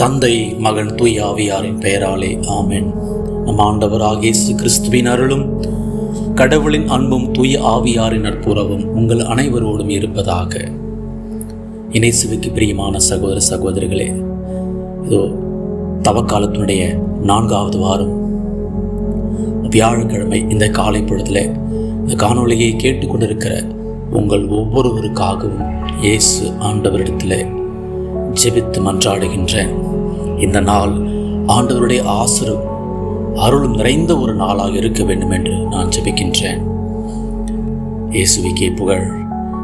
தந்தை மகன் தூய் ஆவியாரின் பெயராலே ஆமேன். நம் ஆண்டவராக இயேசு கிறிஸ்துவின் அருளும் கடவுளின் அன்பும் தூய ஆவியாரின் நட்புறவும் உங்கள் அனைவரோடும் இருப்பதாக. இணைசுவுக்கு பிரியமான சகோதர சகோதரிகளே இதோ தவக்காலத்தினுடைய நான்காவது வாரம். வியாழக்கிழமை இந்த காலை பொழுதில் இந்த காணொலியை கேட்டுக்கொண்டிருக்கிற உங்கள் ஒவ்வொருவருக்காகவும் இயேசு ஆண்டவரிடத்தில் ஜெபித்து மன்றாடுகின்றேன். இந்த நாள் ஆண்டவருடைய ஆசிரும் அருளும் நிறைந்த ஒரு நாளாக இருக்க வேண்டும் என்று நான் ஜெபிக்கின்றேன். இயேசுவிக்கே புகழ்.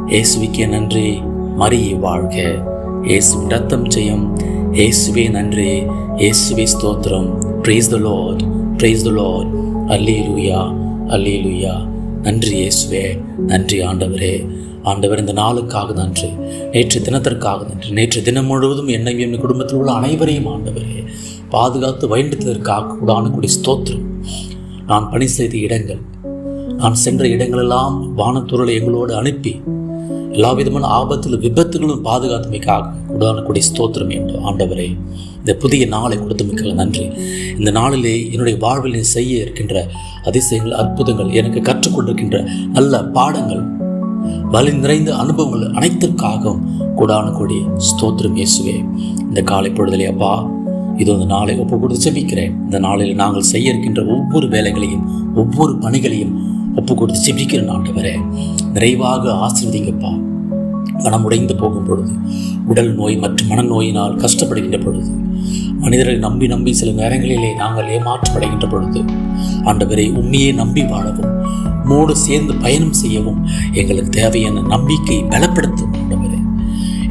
இயேசுவிக்கே நன்றி. மரியே வாழ்க. இயேசுவின் ரத்தம் செய்யும் இயேசுவே நன்றி. இயேசுவே ஸ்தோத்திரம். Praise the Lord praise the Lord அல்லேலூயா அல்லேலூயா நன்றி இயேசுவே. நன்றி ஆண்டவரே. ஆண்டவர் இந்த நாளுக்காக நன்றி. நேற்று தினத்திற்காக நன்றி. நேற்று தினம் முழுவதும் என்னையும் என் குடும்பத்தில் உள்ள அனைவரையும் ஆண்டவரே பாதுகாத்து வைண்டதற்காக கூடான கூடிய ஸ்தோத்திரம். நான் பணி செய்த இடங்கள் நான் சென்ற இடங்களெல்லாம் வானத்துறையை எங்களோடு அனுப்பி எல்லா விதமான ஆபத்திலும் விபத்துகளும் பாதுகாத்துமைக்காக உடானக்கூடிய ஸ்தோத்திரம் என்று ஆண்டவரே இந்த புதிய நாளை கொடுத்து மிக்க நன்றி. இந்த நாளிலே என்னுடைய வாழ்வில் செய்ய இருக்கின்ற அதிசயங்கள் அற்புதங்கள் எனக்கு கற்றுக்கொண்டிருக்கின்ற நல்ல பாடங்கள் வலி நிறைந்த அனுபவங்கள் அனைத்திற்காகவும் கூடான கூடிய ஸ்தோத்திரம் இயேசுவே. இந்த காலை பொழுதலே அப்பா இது இந்த நாளை ஒப்பு கொடுத்து செபிக்கிறேன். இந்த நாளில் நாங்கள் செய்ய இருக்கின்ற ஒவ்வொரு வேலைகளையும் ஒவ்வொரு பணிகளையும் ஒப்பு கொடுத்து செபிக்கிறேன் ஆண்டவரே. நிறைவாக ஆசிர்வதிங்கப்பா. மனம் உடைந்து போகும் பொழுது உடல் நோய் மற்றும் மனநோயினால் கஷ்டப்படுகின்ற பொழுது மனிதரை நம்பி நம்பி சில நேரங்களிலே நாங்கள் ஏமாற்றமடைகின்ற பொழுது ஆண்டவரை உண்மையை நம்பி வாழவும் மோடு சேர்ந்து பயணம் செய்யவும் எங்களுக்கு தேவையான நம்பிக்கை பலப்படுத்தும் ஆண்டவரே.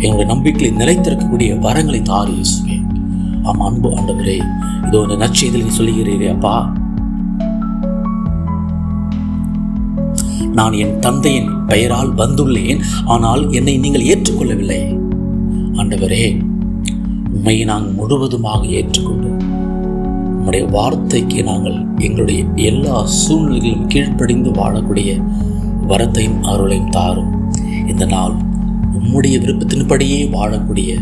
எங்களுடைய நம்பிக்கையை நிலைத்திருக்கக்கூடிய வரங்களை தாரு இயேசுவே. ஆம் அன்பு ஆண்டவரே இதோ இந்த நற்செய்தியில் சொல்லுகிறீரே அப்பா. நான் என் தந்தையின் பெயரால் வந்துள்ளேன் ஆனால் என்னை நீங்கள் ஏற்றுக்கொள்ளவில்லை. ஆண்டவரே உண்மை நாங்கள் முழுவதுமாக ஏற்றுக்கொண்டு உம்முடைய வார்த்தைக்கு நாங்கள் எங்களுடைய எல்லா சூழ்நிலைகளிலும் கீழ்ப்படிந்து வாழக்கூடிய வரத்தையும் அருளையும் தாரும். இந்த நாள் உம்முடைய விருப்பத்தின்படியே வாழக்கூடிய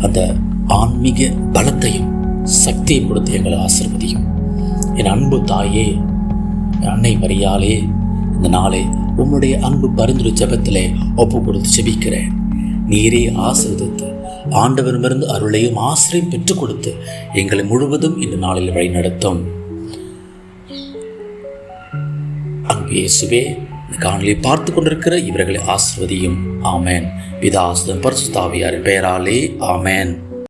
அந்த ஆன்மீக பலத்தையும் சக்தியை கொடுத்து எங்களை ஆசிர்வதியும். என் அன்பு தாயே என் அன்னை மரியாலே இந்த நாளே உம்முடைய அன்பு பரிந்துரை ஜபத்திலே ஒப்பு கொடுத்து செபிக்கிறேன் நீரே ஆசிர்வதித்து ஆண்டவரிடமிருந்து அருளையும் ஆசிரியம் பெற்றுக் கொடுத்து எங்களை முழுவதும் இந்த நாளில் வழிநடத்தும். அன்பு இயேசுவே இந்த காணொலியை பார்த்து கொண்டிருக்கிற இவர்களை ஆசிர்வதியும். ஆமேன். பிதாசுதன் பரிசுத்தாவியாரின் பெயராலே ஆமேன்.